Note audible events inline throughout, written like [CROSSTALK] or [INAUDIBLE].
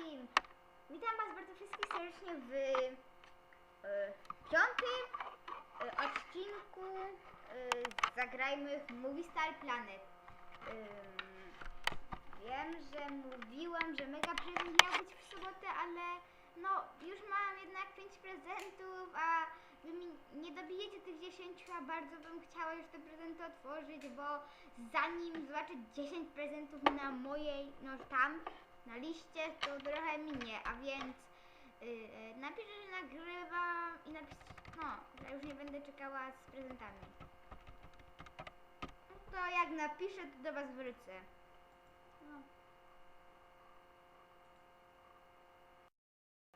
wszystkim! Witam Was bardzo wszystkich serdecznie w e, piątym e, odcinku e, Zagrajmy w Movie Star Planet. Ym, wiem, że mówiłam, że mega prezent miał być w sobotę, ale no już mam jednak 5 prezentów, a Wy mi nie dobijecie tych 10, a bardzo bym chciała już te prezenty otworzyć, bo zanim zobaczę 10 prezentów na mojej, no tam, na liście, to trochę minie, a więc yy, yy, napiszę, że nagrywam i napis, no, że już nie będę czekała z prezentami. No to jak napiszę, to do was wrócę. No.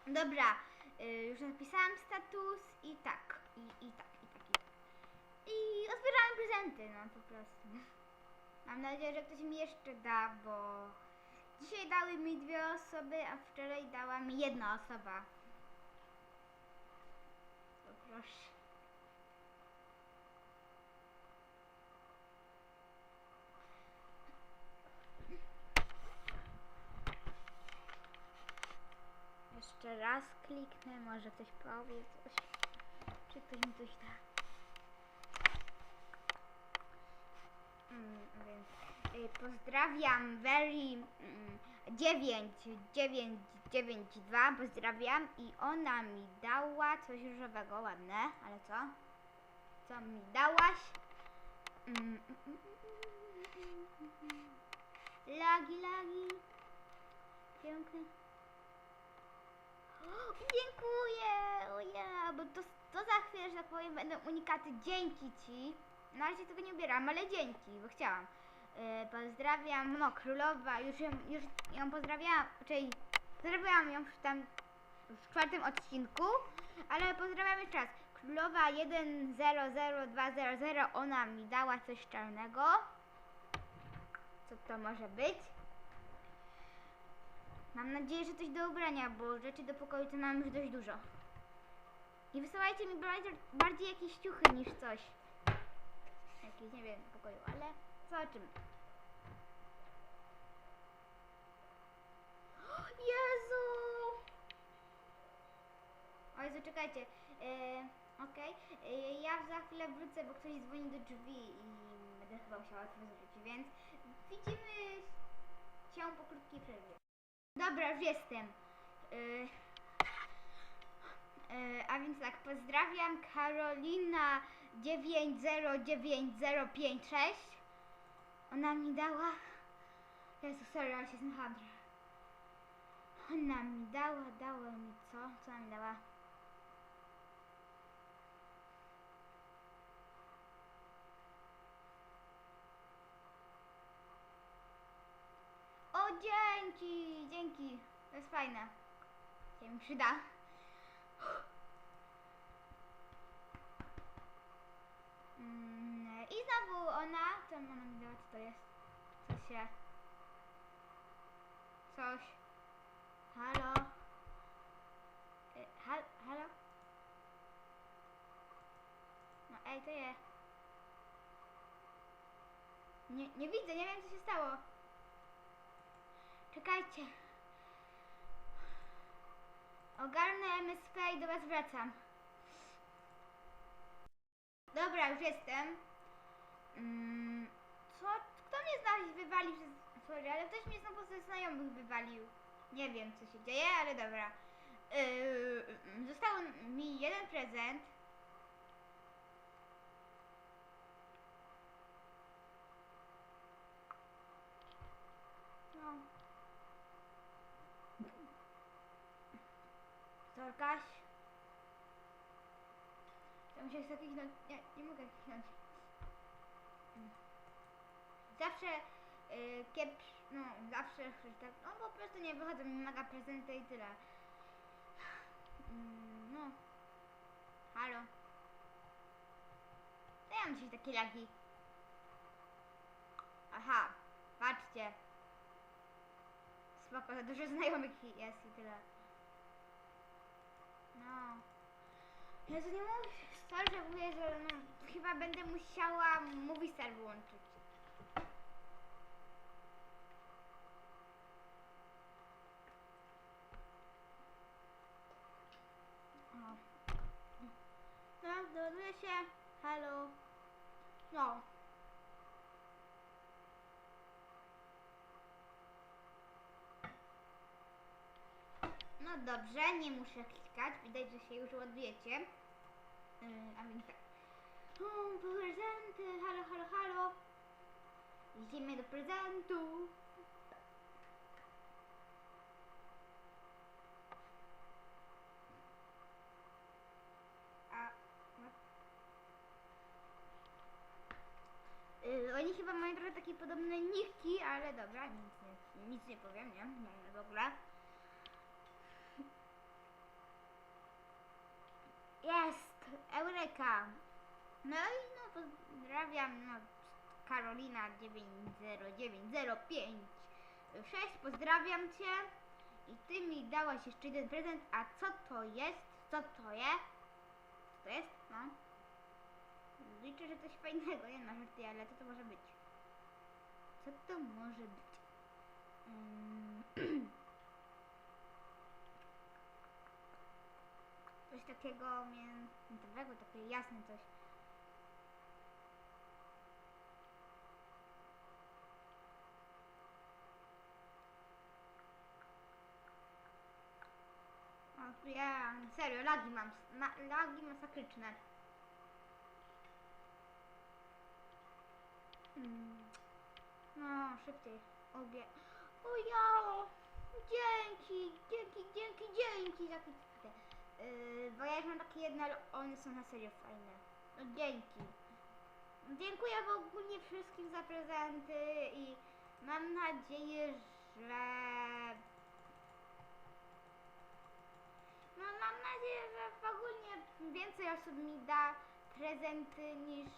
Dobra, y, już napisałam status i tak, i, i tak, i tak, i tak. I otwieramy prezenty, no po prostu. Mam nadzieję, że ktoś mi jeszcze da, bo dzisiaj dały mi dwie osoby, a wczoraj dała mi jedna osoba. To proszę. Jeszcze raz kliknę, może ktoś powie coś. Czy ktoś mi coś da? Mm, więc pozdrawiam Very mm, 9992, pozdrawiam i ona mi dała coś różowego, ładne, ale co? Co mi dałaś? Mm, mm, mm, mm, mm, mm. Lagi, lagi. Piękny. O, Dziękuję! O ja, bo to, to za chwilę, że tak powiem, będą unikaty. Dzięki Ci. Na razie tego nie ubieram, ale dzięki, bo chciałam. E, pozdrawiam, no, królowa, już ją, już ją pozdrawiałam, czyli pozdrawiałam ją w tam w czwartym odcinku, ale pozdrawiam jeszcze raz. Królowa 100200, ona mi dała coś czarnego. Co to może być? Mam nadzieję, że coś do ubrania, bo rzeczy do pokoju to mam już dość dużo. Nie wysyłajcie mi bardziej, bardziej jakieś ciuchy niż coś. Jakieś, nie wiem, pokoju, ale zobaczymy. Jezu! O Jezu, czekajcie. E, Okej, E, ja za chwilę wrócę, bo ktoś dzwoni do drzwi i będę chyba musiała otworzyć, więc widzimy się po krótkiej przerwie. Dobra, już jestem. Y, a więc tak, pozdrawiam Karolina 909056. Ona mi dała. Jezu, sorry, ale się zmachałam trochę. Ona mi dała, dała mi co? Co ona mi dała? O, dzięki, dzięki. To jest fajne. Się mi przyda. Mm, I znowu ona, co mi dała, co to jest? Co się... Coś. Halo? Y, hal, halo? No ej, to je. Nie, nie widzę, nie wiem co się stało. Czekajcie. Ogarnę MSP i do was wracam. Dobra, już jestem. Mm, co? Kto mnie znowu wywalił przez... Sorry, ale ktoś mnie znowu ze znajomych wywalił. Nie wiem, co się dzieje, ale dobra. Yy, został mi jeden prezent. No. Zorkaś. Ja muszę sobie kliknąć. Nie, nie mogę kliknąć. Zawsze yy, no zawsze tak, no po prostu nie wychodzą mi mega prezenty i tyle. Mm, no. Halo. To ja mam dzisiaj takie lagi. Aha, patrzcie. Spoko, za dużo znajomych jest i tyle. No. Jezu, nie mów sorry, że mówię, że no, chyba będę musiała Movistar włączyć. No, doładuje się. Halo. No. No dobrze, nie muszę klikać. Widać, że się już ładujecie. Yy, a więc tak. Prezenty, halo, halo, halo. Idziemy do prezentu. No. Yy, oni chyba mają trochę takie podobne niki, ale dobra, nic nie, nic nie powiem, nie? nie w ogóle. Jest! Eureka! No i no pozdrawiam, no Karolina 90905 6, pozdrawiam cię i ty mi dałaś jeszcze jeden prezent, a co to jest? Co to jest? Co to jest? No. Liczę, że coś fajnego, nie na żarty, ale co to może być? Co to może być? Mm. [CLEARS THROAT] Coś takiego miętowego, takie jasne coś. O, ja serio, lagi mam, ma, lagi masakryczne. Mm. No, szybciej. Obie. O ja! Dzięki, dzięki, dzięki, dzięki za. Yy, bo ja już mam takie jedne, ale one są na serio fajne. No dzięki. Dziękuję w ogóle wszystkim za prezenty i mam nadzieję, że... No mam nadzieję, że w ogóle więcej osób mi da prezenty niż...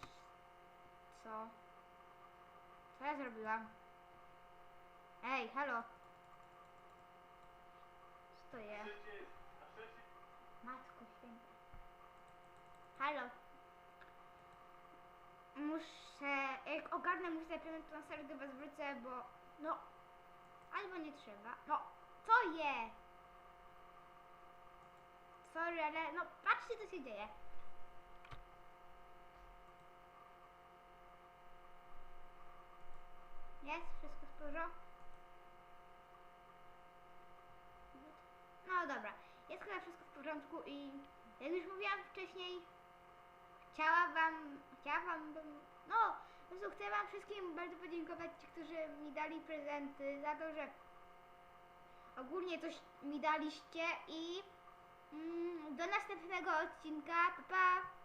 Co? Co ja zrobiłam? Ej, halo. Stoję. Matko święta. Halo. Muszę, jak ogarnę muszę sobie prezent, to na serio do was wrócę, bo no, albo nie trzeba. No, co je? Sorry, ale no patrzcie co się dzieje. Jest? Wszystko w porządku? No dobra, jest chyba wszystko w i jak już mówiłam wcześniej, chciała wam, chciałam bym, no, po prostu chcę wam wszystkim bardzo podziękować, ci, którzy mi dali prezenty, za to, że ogólnie coś mi daliście i mm, do następnego odcinka, pa pa!